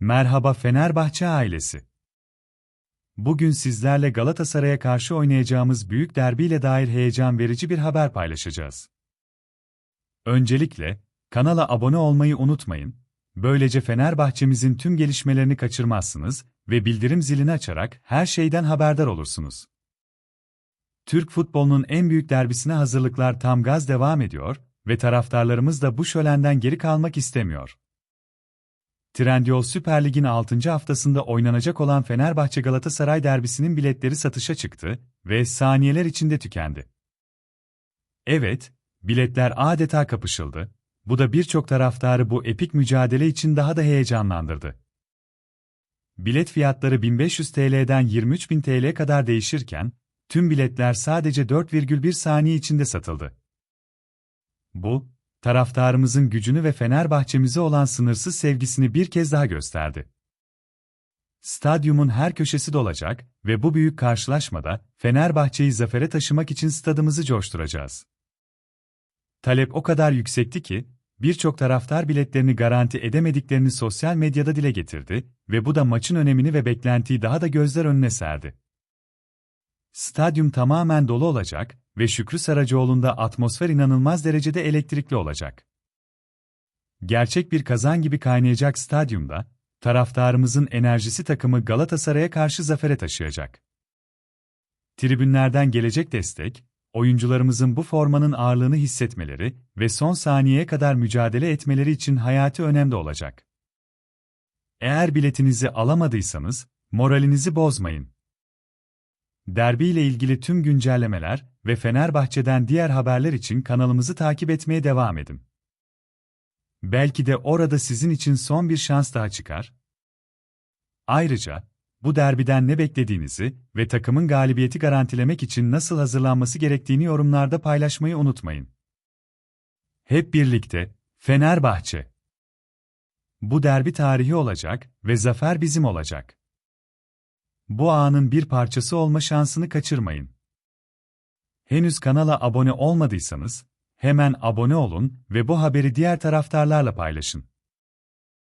Merhaba Fenerbahçe ailesi. Bugün sizlerle Galatasaray'a karşı oynayacağımız büyük derbiyle dair heyecan verici bir haber paylaşacağız. Öncelikle, kanala abone olmayı unutmayın, böylece Fenerbahçemizin tüm gelişmelerini kaçırmazsınız ve bildirim zilini açarak her şeyden haberdar olursunuz. Türk futbolunun en büyük derbisine hazırlıklar tam gaz devam ediyor ve taraftarlarımız da bu şölenden geri kalmak istemiyor. Trendyol Süper Lig'in 6. haftasında oynanacak olan Fenerbahçe Galatasaray derbisinin biletleri satışa çıktı ve saniyeler içinde tükendi. Evet, biletler adeta kapışıldı. Bu da birçok taraftarı bu epik mücadele için daha da heyecanlandırdı. Bilet fiyatları 1500 TL'den 23.000 TL'ye kadar değişirken, tüm biletler sadece 4,1 saniye içinde satıldı. Bu, taraftarımızın gücünü ve Fenerbahçemize olan sınırsız sevgisini bir kez daha gösterdi. Stadyumun her köşesi dolacak ve bu büyük karşılaşmada Fenerbahçe'yi zafere taşımak için stadımızı coşturacağız. Talep o kadar yüksekti ki, birçok taraftar biletlerini garanti edemediklerini sosyal medyada dile getirdi ve bu da maçın önemini ve beklentiyi daha da gözler önüne serdi. Stadyum tamamen dolu olacak ve Şükrü Saracoğlu'nda atmosfer inanılmaz derecede elektrikli olacak. Gerçek bir kazan gibi kaynayacak stadyumda, taraftarımızın enerjisi takımı Galatasaray'a karşı zafere taşıyacak. Tribünlerden gelecek destek, oyuncularımızın bu formanın ağırlığını hissetmeleri ve son saniyeye kadar mücadele etmeleri için hayati önemde olacak. Eğer biletinizi alamadıysanız, moralinizi bozmayın. Derbi ile ilgili tüm güncellemeler ve Fenerbahçe'den diğer haberler için kanalımızı takip etmeye devam edin. Belki de orada sizin için son bir şans daha çıkar. Ayrıca, bu derbiden ne beklediğinizi ve takımın galibiyeti garantilemek için nasıl hazırlanması gerektiğini yorumlarda paylaşmayı unutmayın. Hep birlikte, Fenerbahçe. Bu derbi tarihi olacak ve zafer bizim olacak. Bu anın bir parçası olma şansını kaçırmayın. Henüz kanala abone olmadıysanız, hemen abone olun ve bu haberi diğer taraftarlarla paylaşın.